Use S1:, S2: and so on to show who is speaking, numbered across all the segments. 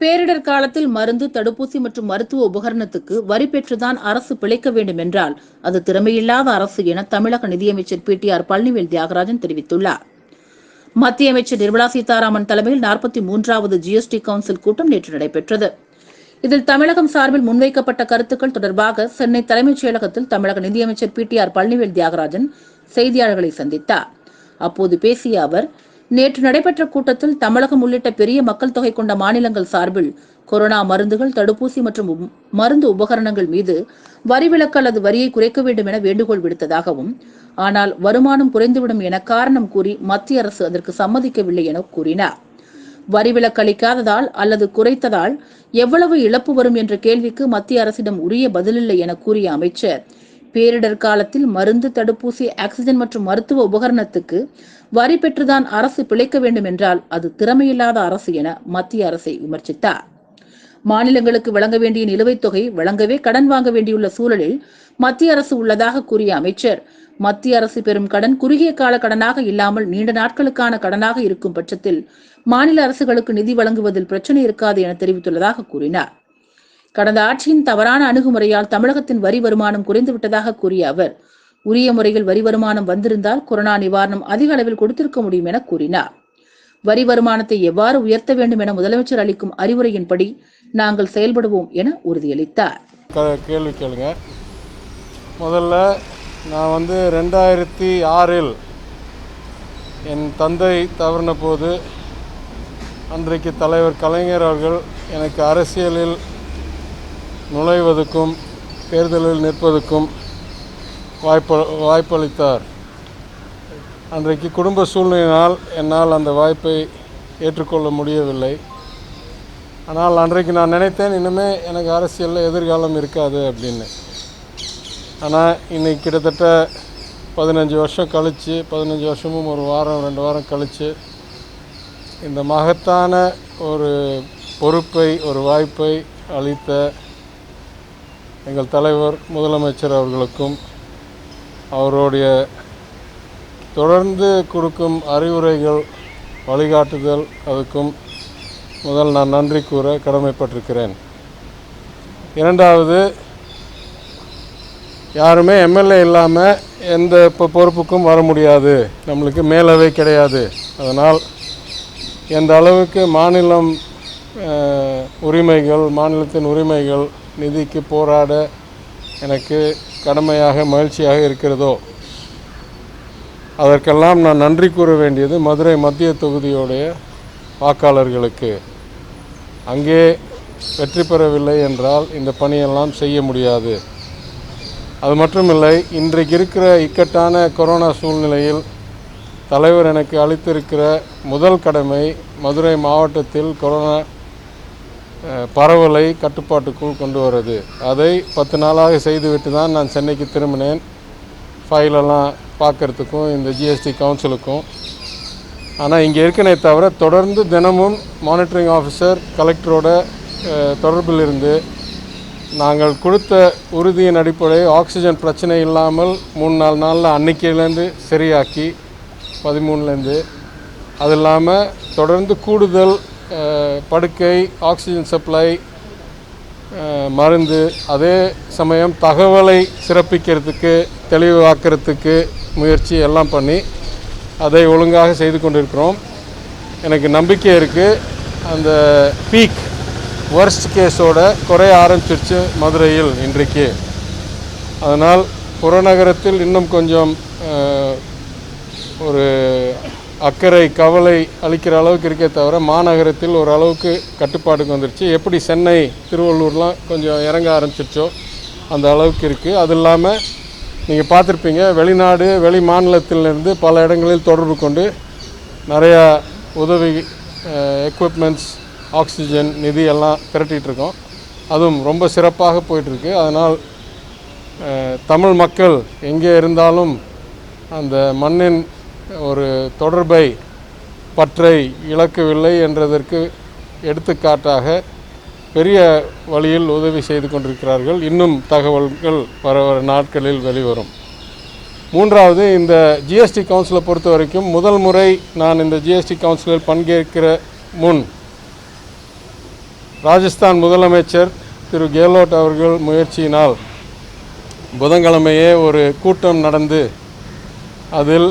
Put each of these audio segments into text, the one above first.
S1: பேரிடர் காலத்தில் மருந்து தடுப்பூசி மற்றும் மருத்துவ உபகரணத்துக்கு வரி பெற்றுதான் அரசு பிழைக்க வேண்டும் என்றால் அது திறமையில்லாத அரசு என தமிழக நிதியமைச்சர் P. T. R. Palanivel Thiagarajan தெரிவித்துள்ளார். மத்திய அமைச்சர் நிர்மலா சீதாராமன் தலைமையில் நாற்பத்தி மூன்றாவது ஜிஎஸ்டி கவுன்சில் கூட்டம் நேற்று நடைபெற்றது. இதில் தமிழகம் சார்பில் முன்வைக்கப்பட்ட கருத்துக்கள் தொடர்பாக சென்னை தலைமைச் செயலகத்தில் தமிழக நிதியமைச்சர் P. T. R. Palanivel Thiagarajan செய்தியாளர்களை சந்தித்தார். அப்போது பேசிய அவர் நேற்று நடைபெற்ற கூட்டத்தில் தமிழகம் உள்ளிட்ட பெரிய மக்கள் தொகை கொண்ட மாநிலங்கள் சார்பில் கொரோனா மருந்துகள் தடுப்பூசி மற்றும் மருந்து உபகரணங்கள் மீது வரி விலக்கு அல்லது வரியை குறைக்க வேண்டும் என வேண்டுகோள் விடுத்ததாகவும் ஆனால் வருமானம் குறைந்துவிடும் என காரணம் கூறி மத்திய அரசு அதற்கு சம்மதிக்கவில்லை என கூறினார். வரி விலக்கு அளிக்காததால் அல்லது குறைத்ததால் எவ்வளவு இழப்பு வரும் என்ற கேள்விக்கு மத்திய அரசிடம் உரிய பதிலில்லை என கூறிய அமைச்சர் பேரிடர் காலத்தில் மருந்து தடுப்பூசி ஆக்சிஜன் மற்றும் மருத்துவ உபகரணத்துக்கு வரி பெற்றுதான் அரசு பிழைக்க வேண்டும் என்றால் அது திறமையில்லாத அரசு என மத்திய அரசை விமர்சித்தார். மாநிலங்களுக்கு வழங்க வேண்டிய நிலுவைத் தொகை வழங்கவே கடன் வாங்க வேண்டியுள்ள சூழலில் மத்திய அரசு உள்ளதாக கூறிய அமைச்சர் மத்திய அரசு பெறும் கடன் குறுகிய கால கடனாக இல்லாமல் நீண்ட நாட்களுக்கான கடனாக இருக்கும் பட்சத்தில் மாநில அரசுகளுக்கு நிதி வழங்குவதில் பிரச்சனை இருக்காது என தெரிவித்துள்ளதாக கூறினார். கடந்த ஆட்சியின் தவறான அணுகுமுறையால் தமிழகத்தின் வரி வருமானம் குறைந்து விட்டதாக கூறிய அவர் உரிய முறையில் வரி வருமானம் வந்திருந்தால் கொரோனா நிவாரணம் அதிக அளவில் கொடுத்திருக்க முடியும் என கூறினார். வரி வருமானத்தை எவ்வாறு உயர்த்த வேண்டும் என முதலமைச்சர் அளிக்கும் அறிவுரையின்படி நாங்கள் செயல்படுவோம் என உறுதியளித்தார்.
S2: கேள்வி கேளுங்க. முதல்ல நான் வந்து ரெண்டாயிரத்தி ஆறில் என் தந்தை தவறின போது அன்றைக்கு தலைவர் கலைஞர் அவர்கள் எனக்கு அரசியலில் நுழைவதற்கும் தேர்தலில் நிற்பதற்கும் வாய்ப்பு வாய்ப்பளித்தார். அன்றைக்கு குடும்ப சூழ்நிலையினால் என்னால் அந்த வாய்ப்பை ஏற்றுக்கொள்ள முடியவில்லை. ஆனால் அன்றைக்கு நான் நினைத்தேன் இன்னுமே எனக்கு அரசியலில் எதிர்காலம் இருக்காது அப்படின்னு. ஆனால் இன்னைக்கு கிட்டத்தட்ட பதினஞ்சு வருஷம் கழித்து பதினஞ்சு வருஷமும் ஒரு வாரம் ரெண்டு வாரம் கழித்து இந்த மகத்தான ஒரு பொறுப்பை ஒரு வாய்ப்பை அளித்த எங்கள் தலைவர் முதலமைச்சர் அவர்களுக்கும் அவருடைய தொடர்ந்து கொடுக்கும் அறிவுரைகள் வழிகாட்டுதல் அதுக்கும் முதல் நான் நன்றி கூற கடமைப்பட்டிருக்கிறேன். இரண்டாவது யாருமே எம்எல்ஏ இல்லாமல் எந்த இப்போ பொறுப்புக்கும் வர முடியாது. நம்மளுக்கு மேலவை கிடையாது. அதனால் எந்த அளவுக்கு மாநிலம் உரிமைகள் மாநிலத்தின் உரிமைகள் நிதிக்கு போராட எனக்கு கடமையாக மகிழ்ச்சியாக இருக்கிறதோ? அதற்கெல்லாம் நான் நன்றி கூற வேண்டியது மதுரை மத்திய தொகுதியோடைய வாக்காளர்களுக்கு. அங்கே வெற்றி பெறவில்லை என்றால் இந்த பணியெல்லாம் செய்ய முடியாது. அது மட்டுமில்லை இன்றைக்கு இருக்கிற இக்கட்டான கொரோனா சூழ்நிலையில் தலைவர் எனக்கு அளித்திருக்கிற முதல் கடமை மதுரை மாவட்டத்தில் கொரோனா பரவலை கட்டுப்பாட்டுக்குள் கொண்டு வருது அதை பத்து நாளாக செய்துவிட்டு தான் நான் சென்னைக்கு திரும்பினேன். ஃபைலெல்லாம் பார்க்கறதுக்கும் இந்த ஜிஎஸ்டி கவுன்சிலுக்கும். ஆனால் இங்கே இருக்கனே தவிர தொடர்ந்து தினமும் மானிட்டரிங் ஆஃபீஸர் கலெக்டரோட தொடர்பில் இருந்து நாங்கள் கொடுத்த உறுதியின் அடிப்படை ஆக்சிஜன் பிரச்சனை இல்லாமல் மூணு நாலு நாளில் அன்னைக்கிலேருந்து சரியாக்கி பதிமூணுலேருந்து அது இல்லாமல் தொடர்ந்து கூடுதல் படுக்கை ஆக்சிஜன் சப்ளை மருந்து அதே சமயம் தகவலை சிறப்பிக்கிறதுக்கு தெளிவாக்கிறதுக்கு முயற்சி எல்லாம் பண்ணி அதை ஒழுங்காக செய்து கொண்டிருக்கிறோம். எனக்கு நம்பிக்கை இருக்குது அந்த பீக் ஒர்ஸ்ட் கேஸோட குறைய ஆரம்பிச்சிருச்சு மதுரையில் இன்றைக்கு. அதனால் புறநகரத்தில் இன்னும் கொஞ்சம் ஒரு அக்கறை கவலை அளிக்கிற அளவுக்கு இருக்கே தவிர மாநகரத்தில் ஒரு அளவுக்கு கட்டுப்பாடுக்கு வந்துருச்சு. எப்படி சென்னை திருவள்ளூர்லாம் கொஞ்சம் இறங்க ஆரம்பிச்சிருச்சோ அந்த அளவுக்கு இருக்குது அது இல்லாமல் நீங்கள் பார்த்துருப்பீங்க வெளிநாடு வெளி மாநிலத்திலிருந்து பல இடங்களில் தொடர்பு கொண்டு நிறையா உதவி எக்யூப்மெண்ட்ஸ் ஆக்சிஜன் நிதி எல்லாம் திரட்டிட்டு இருக்கோம். அதுவும் ரொம்ப சிறப்பாக போயிட்டுருக்கு. அதனால் தமிழ் மக்கள் எங்கே இருந்தாலும் அந்த மண்ணின் ஒரு தொடர்பை பற்றை இழக்கவில்லை என்றதற்கு எடுத்துக்காட்டாக பெரிய வழியில் உதவி செய்து கொண்டிருக்கிறார்கள். இன்னும் தகவல்கள் வர வர நாட்களில் வெளிவரும். மூன்றாவது இந்த ஜிஎஸ்டி கவுன்சிலை பொறுத்த வரைக்கும் முதல் முறை நான் இந்த ஜிஎஸ்டி கவுன்சிலில் பங்கேற்கிற முன் ராஜஸ்தான் முதலமைச்சர் திரு கெஹ்லோட் அவர்கள் முயற்சியினால் புதன்கிழமையே ஒரு கூட்டம் நடந்து அதில்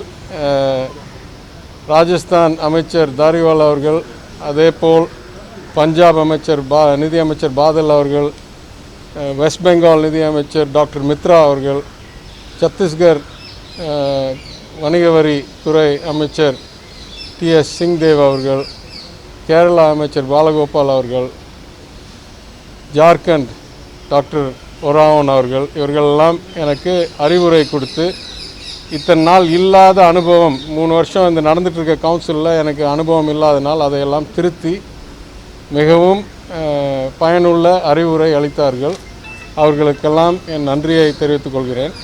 S2: ராஜஸ்தான் அமைச்சர் தாரிவால் அவர்கள் அதேபோல் பஞ்சாப் அமைச்சர் பா நிதி அமைச்சர் பாதல் அவர்கள் வெஸ்ட் பெங்கால் நிதி அமைச்சர் டாக்டர் மித்ரா அவர்கள் சத்தீஸ்கர் வணிகவரி வணிக வரி துறை அமைச்சர் டி எஸ் சிங்தேவ் அவர்கள் கேரளா அமைச்சர் பாலகோபால் அவர்கள் ஜார்க்கண்ட் டாக்டர் ஒராவன் அவர்கள் இவர்களெல்லாம் எனக்கு அறிவுரை கொடுத்து இத்தனை நாள் இல்லாத அனுபவம். மூணு வருஷம் இந்த நடந்துகிட்டு இருக்க கவுன்சிலில் எனக்கு அனுபவம் இல்லாதனால் அதையெல்லாம் திருத்தி மிகவும் பயனுள்ள அறிவுரை அளித்தார்கள். அவர்களுக்கெல்லாம் என் நன்றியை தெரிவித்துக் கொள்கிறேன்.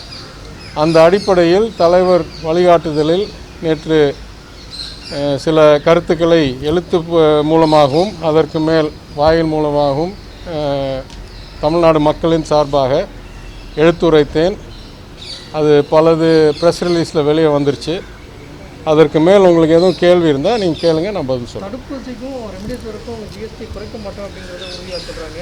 S2: அந்த அடிப்படையில் தலைவர் வழிகாட்டுதலில் நேற்று சில கருத்துக்களை எழுத்து மூலமாகவும் அதற்கு மேல் வாயில் மூலமாகவும் தமிழ்நாடு மக்களின் சார்பாக எழுத்துரைத்தேன். அது பலது ப்ரெஸ் ரிலீஸில் வெளியே வந்துருச்சு. அதற்கு மேல் உங்களுக்கு எதுவும் கேள்வி இருந்தால் நீங்கள் கேளுங்க நான் பதில் சொல்கிறேன்
S3: தடுப்பூசிக்கும் ரெம்டெசிவிருக்கும் ஜிஎஸ்டி குறைக்க மாட்டோம் அப்படிங்கிறத உறுதியாக சொல்கிறாங்க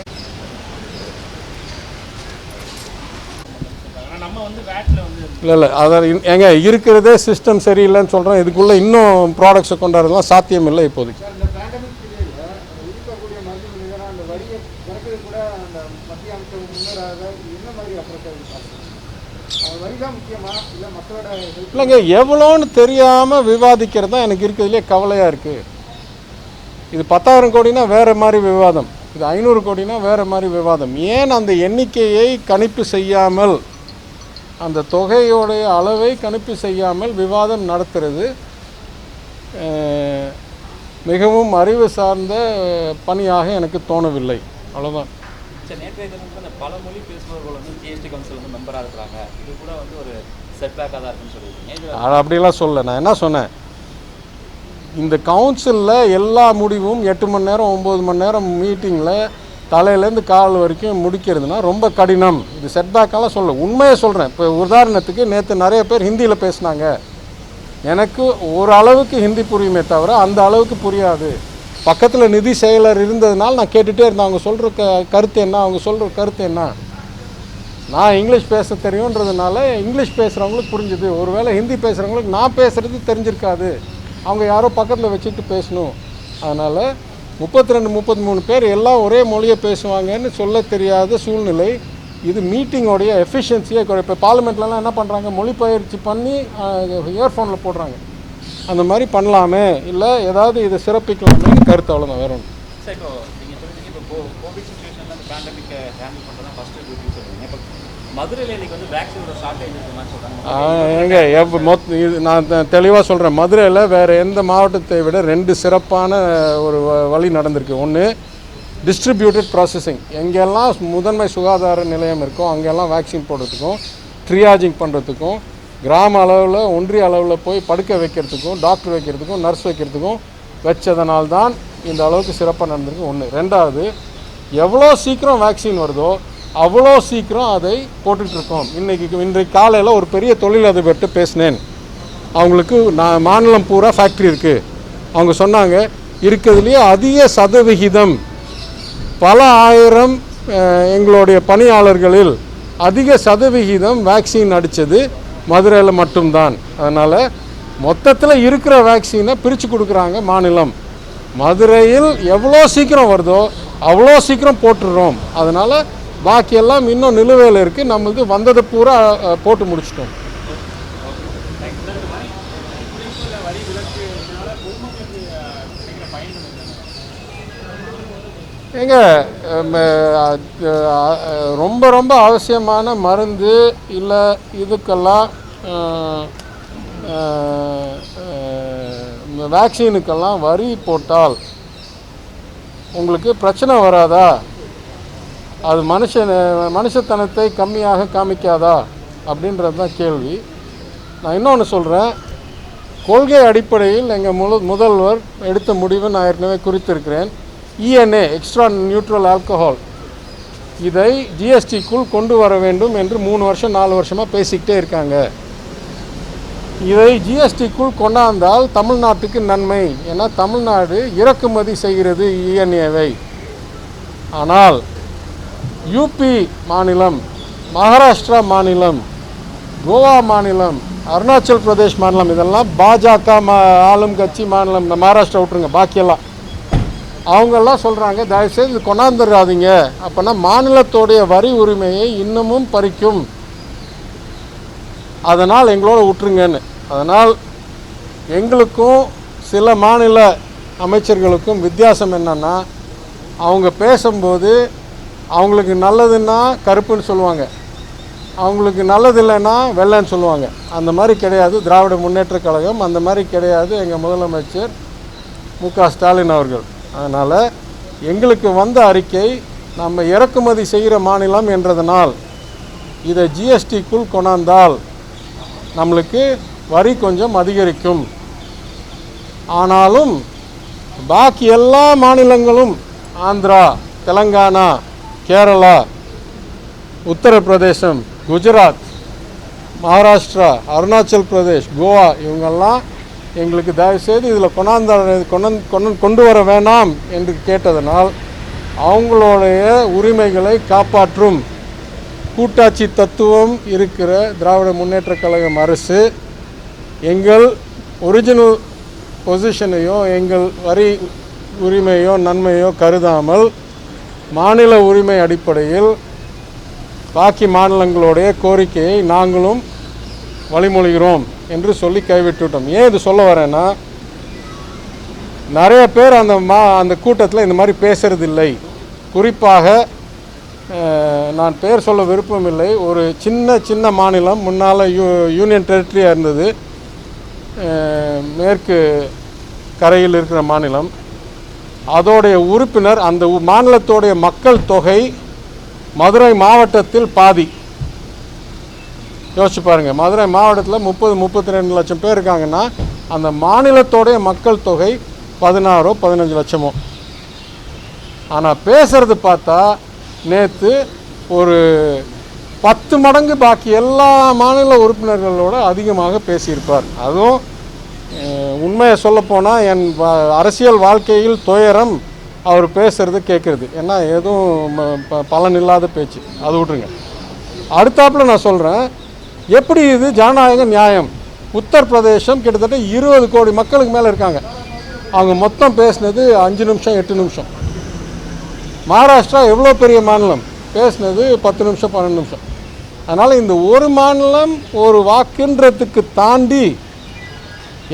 S2: இல்லை இல்லை அதை ஏங்க இருக்கிறதே சிஸ்டம் சரியில்லைன்னு சொல்கிறேன் இதுக்குள்ளே இன்னும் ப்ராடக்ட்ஸை கொண்டாடுறதுலாம் சாத்தியம் இல்லை இப்போதைக்கு
S3: இந்த பேண்டமிக் பீரியடில் இருக்கக்கூடிய மருந்து நிகராக அந்த வரியை குறைக்கிறது கூட அந்த மத்திய அமைச்சர் முன்னராக என்ன மாதிரி அப்புறம் வரி தான் முக்கியமா இல்லை மக்களோட ஹெல்த்
S2: இல்லைங்க எவ்வளோன்னு தெரியாமல் விவாதிக்கிறது தான் எனக்கு இருக்கிறதுலே கவலையாக இருக்குது இது பத்தாயிரம் கோடினா வேறு மாதிரி விவாதம். இது ஐநூறு கோடினா வேறு மாதிரி விவாதம். ஏன் அந்த எண்ணிக்கையை கணிப்பு செய்யாமல் அந்த தொகையோடைய அளவை கணிப்பு செய்யாமல் விவாதம் நடத்துறது மிகவும் அறிவு சார்ந்த பணியாக எனக்கு தோணவில்லை. அவ்வளோதான்
S4: சரி நேற்றைய தினம் வந்து அந்த பல மொழி பேசுபவர்கள் வந்து ஜிஎஸ்டி கவுன்சில் வந்து மெம்பராக இருக்கிறாங்க. இது கூட வந்து ஒரு செட்பேக்காக தான் இருக்குன்னு சொல்லியிருக்கீங்க.
S2: அது அப்படிலாம் சொல்லலை. நான் என்ன சொன்னேன்? இந்த கவுன்சிலில் எல்லா முடிவும் எட்டு மணி நேரம் ஒம்பது மணி நேரம் மீட்டிங்கில் தலையிலேருந்து கால் வரைக்கும் முடிக்கிறதுனா ரொம்ப கடினம். இது செட்பேக்கெல்லாம் சொல்ல உண்மையை சொல்கிறேன் இப்போ உதாரணத்துக்கு நேற்று நிறைய பேர் ஹிந்தியில் பேசினாங்க. எனக்கு ஒரு அளவுக்கு ஹிந்தி புரியுமே தவிர அந்த அளவுக்கு புரியாது. பக்கத்தில் நிதி செயலர் இருந்ததுனால நான் கேட்டுகிட்டே இருந்தேன். அவங்க சொல்கிற க கருத்து என்ன? அவங்க சொல்கிற கருத்து என்ன? நான் இங்கிலீஷ் பேச தெரியுன்றதுனால இங்கிலீஷ் பேசுகிறவங்களுக்கு புரிஞ்சுது. ஒருவேளை ஹிந்தி பேசுகிறவங்களுக்கு நான் பேசுகிறது தெரிஞ்சிருக்காது. அவங்க யாரோ பக்கத்தில் வச்சுட்டு பேசணும். அதனால் முப்பத்தி ரெண்டு முப்பத்தி மூணு பேர் எல்லாம் ஒரே மொழியை பேசுவாங்கன்னு சொல்ல தெரியாத சூழ்நிலை. இது மீட்டிங்கோடைய எஃபிஷியன்சியே இப்போ பார்லிமெண்ட்லலாம் என்ன பண்ணுறாங்க மொழிபயிற்சி பண்ணி இயர்ஃபோனில் போடுறாங்க. அந்த மாதிரி பண்ணலாமே இல்லை ஏதாவது இதை சிறப்பிக்கலாமேன்னு கருத்து அவ்வளோதான் வேற ஒன்று நான் தெளிவாக சொல்கிறேன் மதுரையில் வேறு எந்த மாவட்டத்தை விட ரெண்டு சிறப்பான ஒரு வழி நடந்திருக்கு. ஒன்று டிஸ்ட்ரிபியூட்டட் ப்ராசஸிங் எங்கெல்லாம் முதன்மை சுகாதார நிலையம் இருக்கோ அங்கெல்லாம் வேக்சின் போடுறதுக்கும் ட்ரியாஜிங் பண்ணுறதுக்கும் கிராம அளவில் ஒன்றிய அளவில் போய் படுக்க வைக்கிறதுக்கும் டாக்டர் வைக்கிறதுக்கும் நர்ஸ் வைக்கிறதுக்கும் வச்சதனால்தான் இந்த அளவுக்கு சிறப்பாக நடந்திருக்கு. ஒன்று ரெண்டாவது எவ்வளோ சீக்கிரம் வேக்சின் வருதோ அவ்வளோ சீக்கிரம் அதை போட்டுட்ருக்கோம். இன்றைக்கி இன்றைக்கு காலையில் ஒரு பெரிய தொழிலதிபர்கிட்ட பேசினேன். அவங்களுக்கு நான் மாநிலம் பூரா ஃபேக்ட்ரி இருக்குது அவங்க சொன்னாங்க இருக்கிறதுலேயே அதிக சதவிகிதம் பல ஆயிரம் எங்களுடைய பணியாளர்களில் அதிக சதவிகிதம் வேக்சின் அடித்தது மதுரையில் மட்டும்தான். அதனால் மொத்தத்தில் இருக்கிற வேக்சினை பிரித்து கொடுக்குறாங்க மாநிலம். மதுரையில் எவ்வளோ சீக்கிரம் வருதோ அவ்வளோ சீக்கிரம் போட்டுடுறோம் அதனால் பாக்கியெல்லாம் இன்னும் நிலுவையில் இருக்குது நம்மளுக்கு வந்ததை பூரா போட்டு முடிச்சிட்டோம். ஏங்க ரொம்ப ரொம்ப அவசியமான மருந்து இல்லை இதுக்கெல்லாம் வேக்சினுக்கெல்லாம் வரி போட்டால் உங்களுக்கு பிரச்சனை வராதா? அது மனுஷன் மனுஷத்தனத்தை கம்மியாக காமிக்காதா? அப்படின்றது தான் கேள்வி. நான் இன்னொன்று சொல்கிறேன் கொள்கை அடிப்படையில் எங்கள் முழு முதல்வர் எடுத்த முடிவை நான் ஏற்கனவே குறித்திருக்கிறேன். இஎன்ஏ எக்ஸ்ட்ரா நியூட்ரல் ஆல்கஹால் இதை ஜிஎஸ்டிக்குள் கொண்டு வர வேண்டும் என்று மூணு வருஷம் நாலு வருஷமாக பேசிக்கிட்டே இருக்காங்க. இதை ஜிஎஸ்டிக்குள் கொண்டாந்தால் தமிழ்நாட்டுக்கு நன்மை. ஏன்னா தமிழ்நாடு இறக்குமதி செய்கிறது இஎன்ஏவை ஆனால் யூபி மாநிலம் மகாராஷ்டிரா மாநிலம் கோவா மாநிலம் அருணாச்சல் பிரதேஷ் மாநிலம் இதெல்லாம் பாஜக மா ஆளும் கட்சி மாநிலம். இந்த மகாராஷ்டிரா விட்டுருங்க பாக்கியெல்லாம். அவங்கெல்லாம் சொல்கிறாங்க தயவுசெய்து இது கொண்டாந்துடாதீங்க அப்போனா மாநிலத்தோடைய வரி உரிமையை இன்னமும் பறிக்கும். அதனால் எங்களோட விட்டுருங்கன்னு அதனால் எங்களுக்கும் சில மாநில அமைச்சர்களுக்கும் வித்தியாசம் என்னன்னா அவங்க பேசும்போது அவங்களுக்கு நல்லதுன்னா கருப்புன்னு சொல்லுவாங்க. அவங்களுக்கு நல்லது இல்லைன்னா வெள்ளைன்னு சொல்லுவாங்க. அந்த மாதிரி கிடையாது. திராவிட முன்னேற்றக் கழகம் அந்த மாதிரி கிடையாது எங்கள் முதலமைச்சர் மு க ஸ்டாலின் அவர்கள். அதனால் எங்களுக்கு வந்த அறிக்கை நம்ம இறக்குமதி செய்கிற மாநிலம் என்றதனால் இதை ஜிஎஸ்டிக்குள் கொண்டாந்தால் நம்மளுக்கு வரி கொஞ்சம் அதிகரிக்கும். ஆனாலும் பாக்கி எல்லா மாநிலங்களும் ஆந்திரா தெலங்கானா கேரளா உத்தரப்பிரதேசம் குஜராத் மகாராஷ்டிரா அருணாச்சல் பிரதேஷ் கோவா இவங்கெல்லாம் எங்களுக்கு தயவுசெய்து இதில் கொண்டாந்த கொண்டு கொண்டு கொண்டு வர வேண்டாம் என்று கேட்டதனால் அவங்களுடைய உரிமைகளை காப்பாற்றும் கூட்டாட்சி தத்துவம் இருக்கிற திராவிட முன்னேற்ற கழகம் அரசு எங்கள் ஒரிஜினல் பொசிஷனையோ எங்கள் வரி உரிமையோ நன்மையோ கருதாமல் மாநில உரிமை அடிப்படையில் பாக்கி மாநிலங்களுடைய கோரிக்கையை நாங்களும் வழிமொழிகிறோம் என்று சொல்லி கைவிட்டுவிட்டோம். ஏன் இது சொல்ல வரேன்னா நிறைய பேர் அந்த மா அந்த கூட்டத்தில் இந்த மாதிரி பேசுறதில்லை. குறிப்பாக நான் பேர் சொல்ல விருப்பமில்லை ஒரு சின்ன சின்ன மாநிலம் முன்னால் யூ யூனியன் டெரிட்டரியாக இருந்தது. மேற்கு கரையில் இருக்கிற மாநிலம். அதோடைய உறுப்பினர் அந்த மாநிலத்தோடைய மக்கள் தொகை மதுரை மாவட்டத்தில் பாதி. யோசிச்சு பாருங்கள் மதுரை மாவட்டத்தில் முப்பது முப்பத்தி ரெண்டு லட்சம் பேர் இருக்காங்கன்னா அந்த மாநிலத்தோடைய மக்கள் தொகை பதினாறோ பதினஞ்சு லட்சமோ. ஆனால் பேசுகிறது பார்த்தா நேற்று ஒரு பத்து மடங்கு பாக்கி எல்லா மாநில உறுப்பினர்களோட அதிகமாக பேசியிருப்பார். அதுவும் உண்மையை சொல்லப்போனால் என் அரசியல் வாழ்க்கையில் துயரம் அவர் பேசுறது கேட்குறது ஏன்னா எதுவும் ம- ப- பலன் இல்லாத பேச்சு. அது விட்ருங்க அடுத்தாப்புல நான் சொல்கிறேன் எப்படி இது ஜனநாயக நியாயம்? உத்தரப்பிரதேசம் கிட்டத்தட்ட இருபது கோடி மக்களுக்கு மேலே இருக்காங்க. அவங்க மொத்தம் பேசினது அஞ்சு நிமிஷம் எட்டு நிமிஷம். மகாராஷ்டிரா எவ்வளோ பெரிய மாநிலம்? பேசினது பத்து நிமிஷம் பன்னெண்டு நிமிஷம். அதனால் இந்த ஒரு மாநிலம் ஒரு வாக்குன்றதுக்கு தாண்டி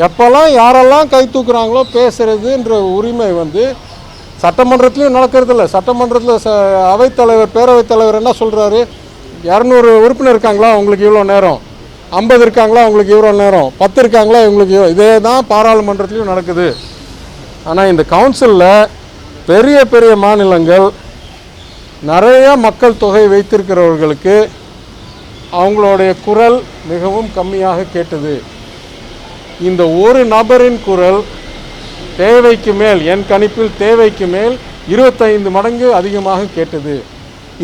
S2: எப்போல்லாம் யாரெல்லாம் கை தூக்குறாங்களோ பேசுகிறதுன்ற உரிமை வந்து சட்டமன்றத்துலேயும் நடக்கிறதில்ல. சட்டமன்றத்தில் ச அவைத்தலைவர் பேரவைத் தலைவர் என்ன சொல்கிறாரு இரநூறு உறுப்பினர் இருக்காங்களா உங்களுக்கு இவ்வளோ நேரம்? ஐம்பது இருக்காங்களா உங்களுக்கு இவ்வளோ நேரம்? பத்து இருக்காங்களா இவங்களுக்கு இதே தான் பாராளுமன்றத்துலேயும் நடக்குது. ஆனால் இந்த கவுன்சிலில் பெரிய பெரிய மாநிலங்கள் நிறைய மக்கள் தொகை வைத்திருக்கிறவர்களுக்கு அவங்களுடைய குரல் மிகவும் கம்மியாக கேட்டது. இந்த ஒரு நபரின் குரல் தேவைக்கு மேல் என் கணிப்பில் தேவைக்கு மேல் இருபத்தைந்து மடங்கு அதிகமாக கேட்டது.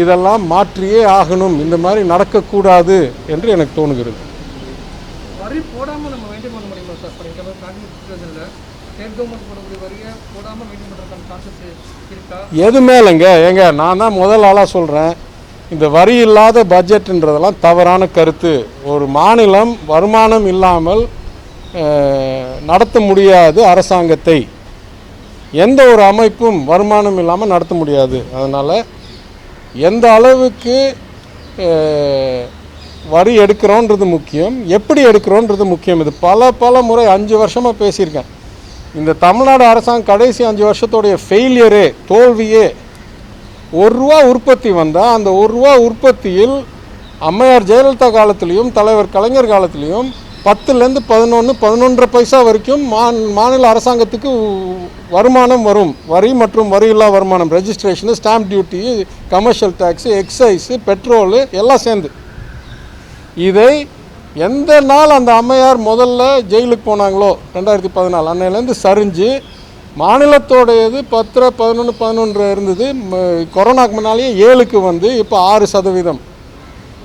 S2: இதெல்லாம் மாற்றியே ஆகணும். இந்த மாதிரி நடக்கக்கூடாது என்று எனக்கு தோணுகிறது.
S5: வரி போடாமல் நம்ம மெயின்டைன் பண்ண முடியுமா சார் மாதிரி ப்ராக்டிஸ் சுச்சுவேஷனில் ஸ்டேட் கவர்மெண்ட் போடக்கூடிய வரியை போடாமல் மெயின்டைன் பண்ணுறதுக்கான கான்செப்ட் இருக்கா?
S2: எதுவுமே இல்லைங்க ஏங்க நான் தான் முதல் ஆளாக சொல்கிறேன் இந்த வரி இல்லாத பட்ஜெட்டுன்றதெல்லாம் தவறான கருத்து. ஒரு மாநிலம் வருமானம் இல்லாமல் நடத்த முடியாது அரசாங்கத்தை. எந்த ஒரு அமைப்பும் வருமானம் இல்லாமல் நடத்த முடியாது. அதனால் எந்த அளவுக்கு வரி எடுக்கிறோன்றது முக்கியம் எப்படி எடுக்கிறோன்றது முக்கியம். இது பல பல முறை அஞ்சு வருஷமாக பேசியிருக்கேன். இந்த தமிழ்நாடு அரசாங்கம் கடைசி அஞ்சு வருஷத்தோடைய ஃபெயிலியரே தோல்வியே ஒரு ரூபா உற்பத்தி வந்தால் அந்த ஒரு ரூபா உற்பத்தியில் அம்மையார் ஜெயலலிதா காலத்துலேயும் தலைவர் கலைஞர் காலத்துலேயும் பத்துலேருந்து பதினொன்று பதினொன்றரை பைசா வரைக்கும் மா மாநில அரசாங்கத்துக்கு வருமானம் வரும். வரி மற்றும் வரியில்லா வருமானம் registration stamp duty commercial tax excise petrol எல்லாம் சேர்ந்து. இதை எந்த நாள் அந்த அம்மையார் முதல்ல ஜெயிலுக்கு போனாங்களோ ரெண்டாயிரத்தி பதினாலு அன்னையிலேருந்து சரிஞ்சு மாநிலத்தோடையது பத்து பதினொன்று பதினொன்று இருந்தது. கொரோனாக்கு முன்னாலேயே ஏழுக்கு வந்து இப்போ ஆறு சதவீதம்.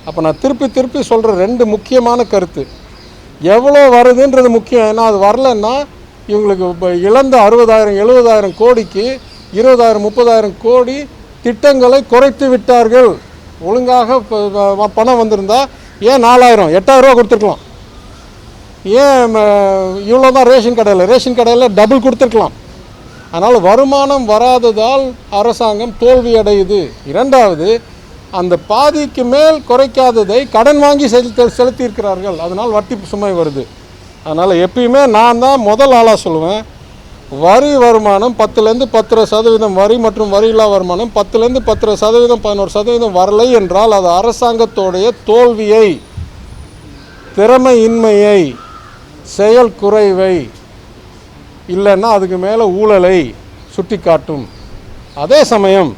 S2: அப்போ நான் திருப்பி திருப்பி சொல்கிற ரெண்டு முக்கியமான கருத்து. எவ்வளோ வருதுன்றது முக்கியம். ஏன்னா அது வரலன்னா இவங்களுக்கு இப்போ இழந்த அறுபதாயிரம் எழுபதாயிரம் கோடிக்கு இருபதாயிரம் முப்பதாயிரம் கோடி திட்டங்களை குறைத்து விட்டார்கள். ஒழுங்காக பணம் வந்திருந்தா ஏன் நாலாயிரம் எட்டாயிரம் ரூபா கொடுத்துருக்கலாம். ஏன் இவ்வளோ தான் ரேஷன் கடையில் ரேஷன் கடையில் டபுள் கொடுத்துருக்கலாம். அதனால் வருமானம் வராததால் அரசாங்கம் தோல்வி அடையுது. இரண்டாவது அந்த பாதிக்கு மேல் குறைக்காததை கடன் வாங்கி செலுத்த செலுத்தியிருக்கிறார்கள். அதனால் வட்டி சுமை வருது. அதனால் எப்பயுமே நான் தான் முதல் ஆளாக சொல்லுவேன். வரி வருமானம் பத்துலேருந்து பத்தரை சதவீதம் வரி மற்றும் வரியில்லா வருமானம் பத்துலேருந்து பத்தரை சதவீதம் பதினோரு சதவீதம் வரலை என்றால் அது அரசாங்கத்தோடைய தோல்வியை திறமையின்மையை செயல் குறைவை இல்லைன்னா அதுக்கு மேலே ஊழலை சுட்டி காட்டும் அதே சமயம்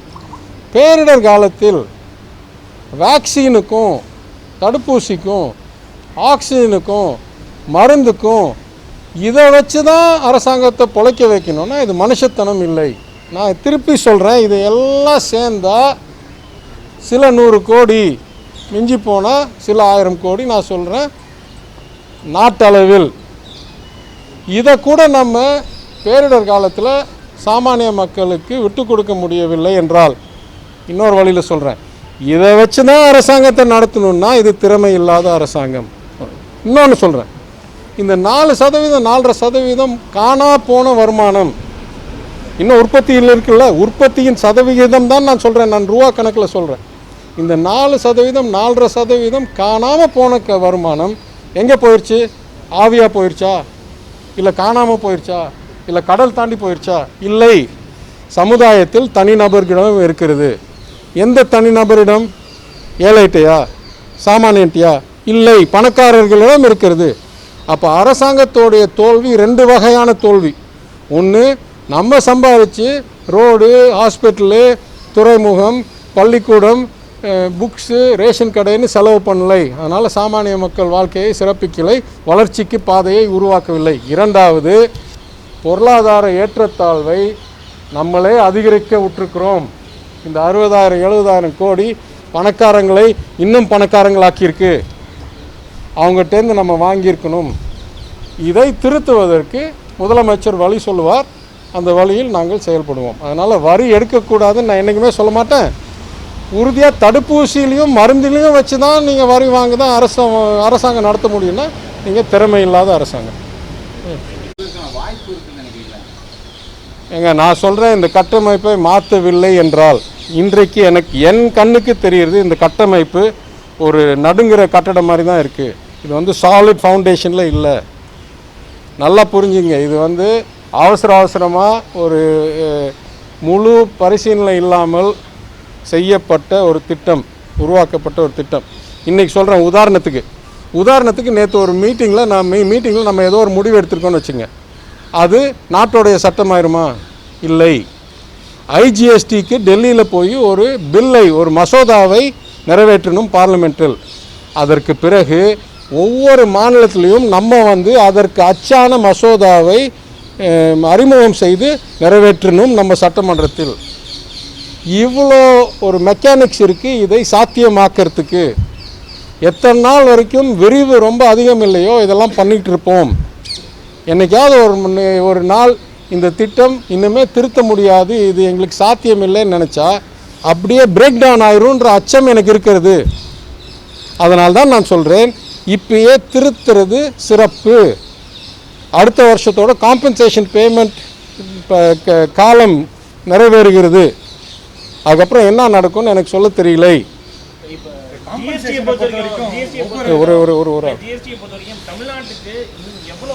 S2: பேரிடர் காலத்தில் வேக்சினுக்கும் தடுப்பூசிக்கும் ஆக்சிஜனுக்கும் மருந்துக்கும் இதை வச்சு தான் அரசாங்கத்தை பொழைக்க வைக்கணும்னா இது மனுஷத்தனம் இல்லை. நான் திருப்பி சொல்கிறேன் இது எல்லாம் சேர்ந்தால் சில நூறு கோடி மிஞ்சி போனால் சில ஆயிரம் கோடி நான் சொல்கிறேன் நாட்டளவில் இதை கூட நம்ம பேரிடர் காலத்தில் சாமானிய மக்களுக்கு விட்டு கொடுக்க முடியவில்லை என்றால் இன்னொரு வழியில் சொல்கிறேன் இதை வச்சு தான் அரசாங்கத்தை நடத்தணுன்னா இது திறமை இல்லாத அரசாங்கம். இன்னொன்று சொல்கிறேன் இந்த நாலு சதவீதம் நாலரை சதவீதம் காணா போன வருமானம். இன்னும் உற்பத்தியில் இருக்குல்ல? உற்பத்தியின் சதவிகிதம் தான் நான் சொல்கிறேன் நான் ரூபா கணக்கில் சொல்கிறேன் இந்த நாலு சதவீதம் நாலரை சதவீதம் காணாமல் போன க வருமானம் எங்கே போயிடுச்சு ஆவியாக போயிடுச்சா இல்லை காணாமல் போயிடுச்சா இல்லை கடல் தாண்டி போயிடுச்சா இல்லை. சமுதாயத்தில் தனிநபர்களிடம் இருக்கிறது. எந்த தனிநபரிடம் ஏழைட்டையா சாமானியட்டையா இல்லை. பணக்காரர்களிடம் இருக்கிறது. அப்போ அரசாங்கத்தோடைய தோல்வி ரெண்டு வகையான தோல்வி. ஒன்று நம்ம சம்பாதிச்சு ரோடு ஹாஸ்பிட்டலு துறைமுகம் பள்ளிக்கூடம் புக்ஸு ரேஷன் கடைன்னு செலவு பண்ணலை. அதனால் சாமானிய மக்கள் வாழ்க்கையை சிறப்பிக்கலை வளர்ச்சிக்கு பாதையை உருவாக்கவில்லை. இரண்டாவது பொருளாதார ஏற்றத்தாழ்வை நம்மளே அதிகரிக்க விட்டுருக்குறோம். இந்த அறுபதாயிரம் எழுபதாயிரம் கோடி பணக்காரங்களை இன்னும் பணக்காரங்களாக்கியிருக்கு. அவங்ககிட்டேருந்து நம்ம வாங்கியிருக்கணும். இதை திருத்துவதற்கு முதலமைச்சர் வழி சொல்லுவார். அந்த வழியில் நாங்கள் செயல்படுவோம். அதனால் வரி எடுக்கக்கூடாதுன்னு நான் என்றைக்குமே சொல்ல மாட்டேன். உறுதியாக தடுப்பூசியிலையும் மருந்திலையும் வச்சு தான் நீங்கள் வரி வாங்க தான் அரசு அரசாங்கம் நடத்த முடியும்னா நீங்கள் திறமை இல்லாத அரசாங்கம்.
S4: எங்க
S2: ஏங்க நான் சொல்கிறேன் இந்த கட்டமைப்பை மாற்றவில்லை என்றால் இன்றைக்கு எனக்கு என் கண்ணுக்கு தெரியுது இந்த கட்டமைப்பு ஒரு நடுங்கிற கட்டடம் மாதிரி தான் இருக்குது இது வந்து சாலிட் ஃபவுண்டேஷனில் இல்லை. நல்லா புரிஞ்சுங்க. இது வந்து அவசர அவசரமாக ஒரு முழு பரிசீலனை இல்லாமல் செய்யப்பட்ட ஒரு திட்டம் உருவாக்கப்பட்ட ஒரு திட்டம். இன்றைக்கி சொல்கிறேன் உதாரணத்துக்கு. உதாரணத்துக்கு நேற்று ஒரு மீட்டிங்கில் நான் மீ மீட்டிங்கில் நம்ம ஏதோ ஒரு முடிவு எடுத்திருக்கோன்னு வச்சுங்க. அது நாட்டோடைய சட்டமாயிருமா இல்லை. ஐஜிஎஸ்டிக்கு டெல்லியில் போய் ஒரு பில்லை ஒரு மசோதாவை நிறைவேற்றணும் பார்லிமெண்ட்டில் அதற்கு பிறகு ஒவ்வொரு மாநிலத்திலையும் நம்ம வந்து அதற்கு அச்சான மசோதாவை அறிமுகம் செய்து நிறைவேற்றணும் நம்ம சட்டமன்றத்தில். இவ்வளோ ஒரு மெக்கானிக்ஸ் இருக்குது இதை சாத்தியமாக்கிறதுக்கு. எத்தனை நாள் வரைக்கும் விரிவு ரொம்ப அதிகம் இல்லையோ இதெல்லாம் பண்ணிகிட்டு இருப்போம். என்னைக்காவது ஒரு முன்னே- ஒரு நாள் இந்த திட்டம் இன்னுமே திருத்த முடியாது இது எங்களுக்கு சாத்தியம் இல்லைன்னு நினச்சா அப்படியே பிரேக் டவுன் ஆயிரும்ன்ற அச்சம் எனக்கு இருக்கிறது. அதனால்தான் நான் சொல்கிறேன் இப்பயே திருத்துறது சிறப்பு. அடுத்த வருஷத்தோட காம்பன்சேஷன் பேமெண்ட் காலம் நிறைவேறுகிறது. அதுக்கப்புறம் என்ன நடக்கும்னு எனக்கு சொல்ல தெரியலை.
S4: இப்போ
S2: ஒரு ஒரு ஒரு ஒரு.
S4: தமிழ்நாட்டுக்கு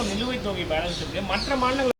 S4: நிலுவைத் தொகை பேலன்ஸ் இருக்கு? மற்ற மாநிலங்கள்